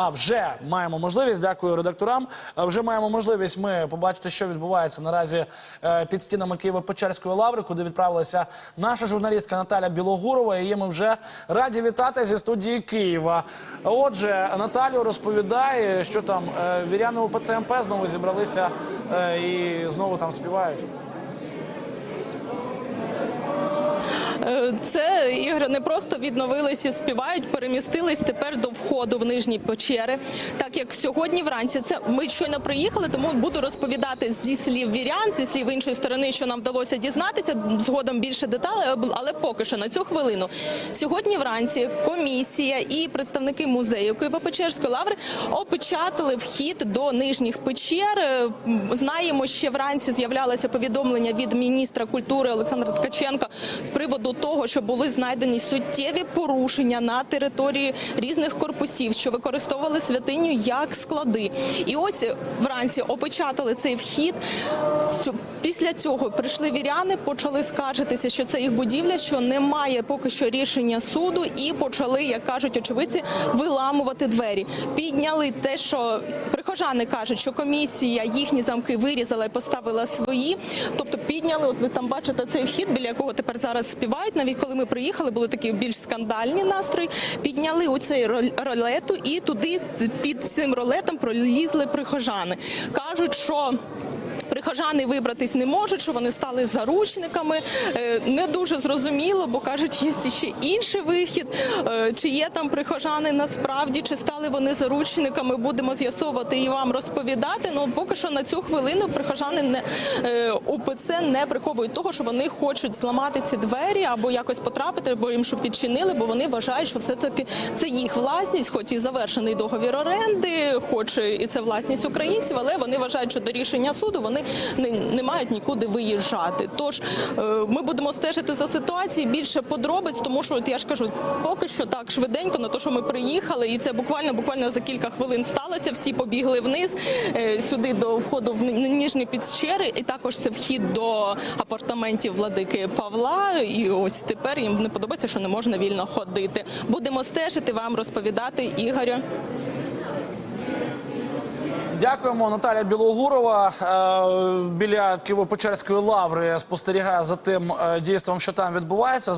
А вже маємо можливість. Дякую редакторам. Вже маємо можливість ми побачити, що відбувається наразі е, під стінами Києво-Печерської лаври, куди відправилася наша журналістка Наталя Білогурова. Її ми вже раді вітати зі студії Києва. Отже, Наталю розповідає, що там е, віряни УПЦ МП знову зібралися е, і знову там співають. Це ігри не просто відновилися, співають, перемістились тепер до входу в нижні печери. Так як сьогодні вранці це ми щойно приїхали, тому буду розповідати зі слів вірян, зі слів іншої сторони, що нам вдалося дізнатися. Згодом більше деталей, але поки що на цю хвилину. Сьогодні вранці комісія і представники музею Києво-Печерської лаври опечатали вхід до нижніх печер. Знаємо, ще вранці з'являлося повідомлення від міністра культури Олександра Ткаченка з приводу того, що були знайдені суттєві порушення на території різних корпусів, що використовували святиню як склади. І ось вранці опечатали цей вхід. Після цього прийшли віряни, почали скаржитися, що це їх будівля, що немає поки що рішення суду, і почали, як кажуть очевидці, виламувати двері. Підняли те, що прихожани кажуть, що комісія їхні замки вирізала і поставила свої. Тобто підняли, от ви там бачите цей вхід, біля якого тепер зараз співають. Навіть коли ми приїхали, були такі більш скандальні настрої. Підняли оцей рол- ролету і туди під цим ролетом пролізли прихожани. Кажуть, що. Прихожани вибратись не можуть, що вони стали заручниками. Е, Не дуже зрозуміло, бо кажуть, є ще інший вихід. Е, Чи є там прихожани насправді, чи стали вони заручниками? Будемо з'ясовувати і вам розповідати. Ну поки що на цю хвилину прихожани не е, УПЦ не приховують того, що вони хочуть зламати ці двері або якось потрапити, або їм щоб відчинили, бо вони вважають, що все таки це їх власність, хоч і завершений договір оренди, хоч і це власність українців, але вони вважають, що до рішення суду вони не, не мають нікуди виїжджати. Тож е, ми будемо стежити за ситуацією більше подробиць, тому що от я ж кажу, поки що так швиденько на те, що ми приїхали, і це буквально буквально за кілька хвилин сталося. Всі побігли вниз е, сюди до входу в ніжні підщери, і також це вхід до апартаментів владики Павла. І ось тепер їм не подобається, що не можна вільно ходити. Будемо стежити вам розповідати Ігорю. Дякуємо. Наталя Білогурова е, біля Києво-Печерської лаври спостерігає за тим е, дійством, що там відбувається.